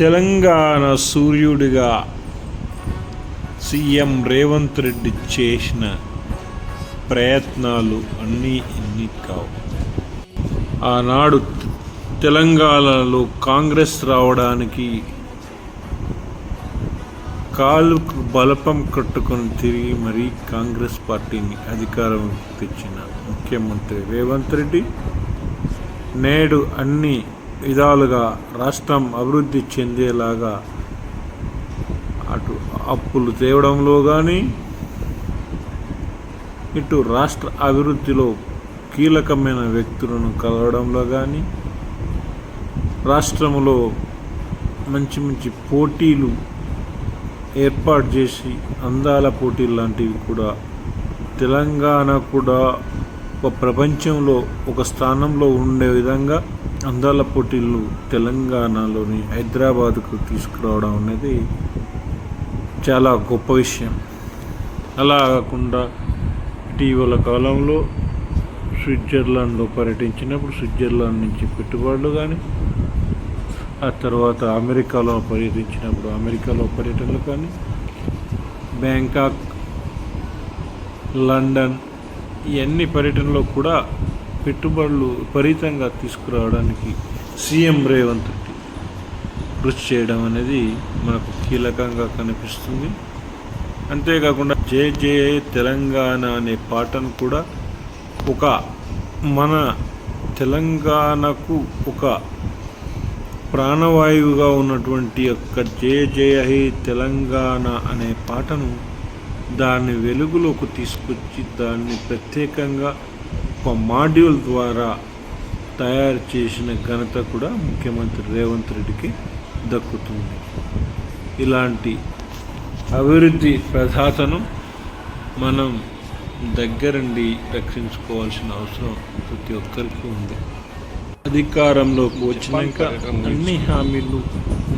తెలంగాణ సూర్యుడిగా సీఎం రేవంత్ రెడ్డి చేసిన ప్రయత్నాలు అన్నీ ఎన్ని కావు. ఆనాడు తెలంగాణలో కాంగ్రెస్ రావడానికి కాలుకు బలపం కట్టుకొని తిరిగి మరీ కాంగ్రెస్ పార్టీని అధికారం తెచ్చిన ముఖ్యమంత్రి రేవంత్ రెడ్డి నేడు అన్ని విధాలుగా రాష్ట్రం అభివృద్ధి చెందేలాగా అటు అప్పులు తేవడంలో కానీ ఇటు రాష్ట్ర అభివృద్ధిలో కీలకమైన వ్యక్తులను కలవడంలో కానీ రాష్ట్రంలో మంచి మంచి పోటీలు ఏర్పాటు చేసి అందాల పోటీలు లాంటివి కూడా తెలంగాణ కూడా ఒక ప్రపంచంలో ఒక స్థానంలో ఉండే విధంగా అందాల పోటీలు తెలంగాణలోని హైదరాబాద్కు తీసుకురావడం అనేది చాలా గొప్ప విషయం. అలా కాకుండా ఇటీవల కాలంలో స్విట్జర్లాండ్లో పర్యటించినప్పుడు స్విట్జర్లాండ్ నుంచి పెట్టుబడులు కానీ ఆ తర్వాత అమెరికాలో పర్యటించినప్పుడు అమెరికాలో పర్యటనలు కానీ బ్యాంకాక్ లండన్ ఇవన్నీ పర్యటనలో కూడా పెట్టుబడులు విపరీతంగా తీసుకురావడానికి సీఎం రేవంత్ రెడ్డి కృషి చేయడం అనేది మనకు కీలకంగా కనిపిస్తుంది. అంతేకాకుండా జే జే తెలంగాణ అనే పాటను కూడా ఒక మన తెలంగాణకు ఒక ప్రాణవాయువుగా ఉన్నటువంటి యొక్క జయ జయ హే తెలంగాణ అనే పాటను దాన్ని వెలుగులోకి తీసుకొచ్చి దాన్ని ప్రత్యేకంగా ఒక మాడ్యూల్ ద్వారా తయారు చేసిన ఘనత కూడా ముఖ్యమంత్రి రేవంత్ రెడ్డికి దక్కుతుంది. ఇలాంటి అభివృద్ధి ప్రధాతను మనం దగ్గరుండి రక్షించుకోవాల్సిన అవసరం ప్రతి ఒక్కరికి ఉంది. అధికారంలోకి వచ్చినాక అన్ని హామీలు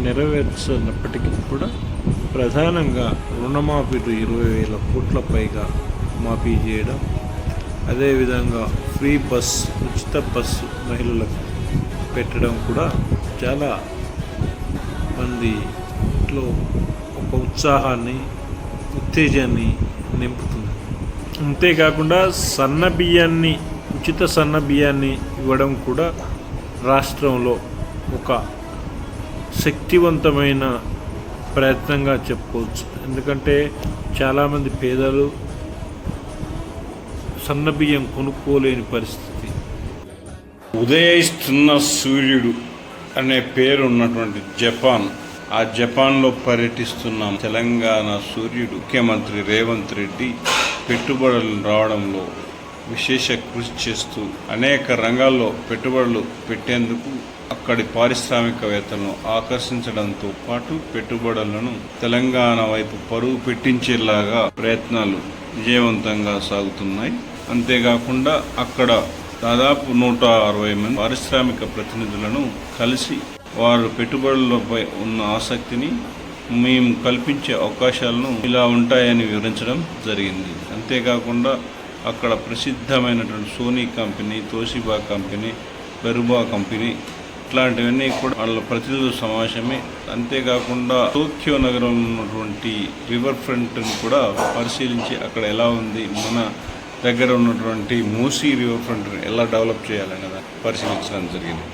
నెరవేర్చినప్పటికీ కూడా ప్రధానంగా రుణమాఫీలు ఇరవై వేల కోట్ల పైగా మాఫీ చేయడం అదేవిధంగా ఫ్రీ బస్ ఉచిత బస్సు మహిళలకు పెట్టడం కూడా చాలా మందిలో ఒక ఉత్సాహాన్ని ఉత్తేజాన్ని నింపుతుంది. అంతేకాకుండా సన్న బియ్యాన్ని ఉచిత సన్న బియ్యాన్ని ఇవ్వడం కూడా రాష్ట్రంలో ఒక శక్తివంతమైన ప్రయత్నంగా చెప్పుకోవచ్చు. ఎందుకంటే చాలామంది పేదలు సన్న బియ్యం కొనుక్కోలేని పరిస్థితి. ఉదయిస్తున్న సూర్యుడు అనే పేరు ఉన్నటువంటి జపాన్ ఆ జపాన్లో పర్యటిస్తున్న తెలంగాణ సూర్యుడు ముఖ్యమంత్రి రేవంత్ రెడ్డి పెట్టుబడులు రావడంలో విశేష కృషి చేస్తూ అనేక రంగాల్లో పెట్టుబడులు పెట్టేందుకు అక్కడి పారిశ్రామికవేత్తలను ఆకర్షించడంతో పాటు పెట్టుబడులను తెలంగాణ వైపు పరువు పెట్టించేలాగా ప్రయత్నాలు విజయవంతంగా సాగుతున్నాయి. అంతేకాకుండా అక్కడ దాదాపు నూట అరవై మంది పారిశ్రామిక ప్రతినిధులను కలిసి వారు పెట్టుబడులపై ఉన్న ఆసక్తిని మేము కల్పించే అవకాశాలను ఇలా ఉంటాయని వివరించడం జరిగింది. అంతేకాకుండా అక్కడ ప్రసిద్ధమైనటువంటి సోనీ కంపెనీ తోషిబా కంపెనీ బెరుబా కంపెనీ ఇట్లాంటివన్నీ కూడా వాళ్ళ ప్రతినిధుల సమావేశమే. అంతేకాకుండా టోక్యో నగరంలో ఉన్నటువంటి రివర్ ఫ్రంట్ని కూడా పరిశీలించి అక్కడ ఎలా ఉంది మన దగ్గర ఉన్నటువంటి మూసీ రివర్ ఫ్రంట్ ఎలా డెవలప్ చేయాలనేది పరిశీలించడం జరిగింది.